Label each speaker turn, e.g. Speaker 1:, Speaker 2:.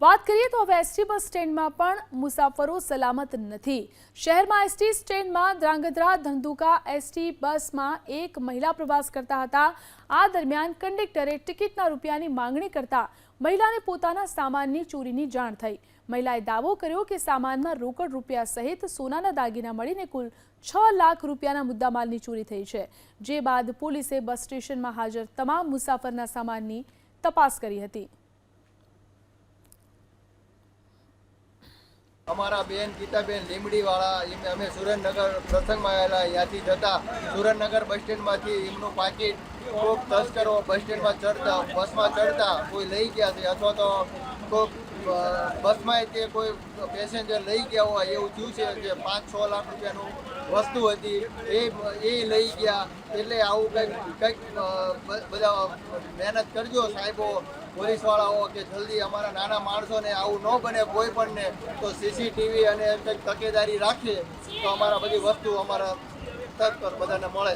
Speaker 1: વાત કરીએ તો હવે એસટી બસ સ્ટેન્ડમાં પણ મુસાફરો સલામત નથી. શહેરમાં એસટી સ્ટેન્ડમાં ધ્રાંગધ્રા, ધંધુકા એસટી બસમાં એક મહિલા પ્રવાસ કરતા હતા. આ દરમિયાન કંડક્ટરે ટિકિટના રૂપિયાની માંગણી કરતા મહિલાને પોતાના સામાનની ચોરીની જાણ થઈ. મહિલાએ દાવો કર્યો કે સામાનમાં રોકડ રૂપિયા સહિત સોનાના દાગીના મળીને કુલ છ લાખ રૂપિયાના મુદ્દામાલની ચોરી થઈ છે. જે બાદ પોલીસે બસ સ્ટેશનમાં હાજર તમામ મુસાફરના સામાનની તપાસ કરી હતી.
Speaker 2: અમારા બેન, ગીતાબેન લીમડીવાળા એમને અમે સુરેન્દ્રનગર પ્રસંગમાં આવેલા, ત્યાંથી જતા સુરેન્દ્રનગર બસ સ્ટેન્ડમાંથી એમનું પાકીટ કોઈક તસ્કરો બસ સ્ટેન્ડમાં ચડતા, બસમાં ચડતા, કોઈ લઈ ગયા છે અથવા તો કોઈક બસમાં તે કોઈ પેસેન્જર લઈ ગયા હોય એવું થયું છે કે પાંચ, છ લાખ રૂપિયાનું વસ્તુ હતી, એ એ લઈ ગયા. એટલે આવું કંઈક કંઈક બધા મહેનત કરજો સાહેબો, પોલીસવાળાઓ, કે જલ્દી અમારા નાના માણસોને આવું ન બને કોઈ પણને, તો સીસીટીવી અને કંઈક તકેદારી રાખે તો અમારા બધી વસ્તુ અમારા તક પર બધાને મળે.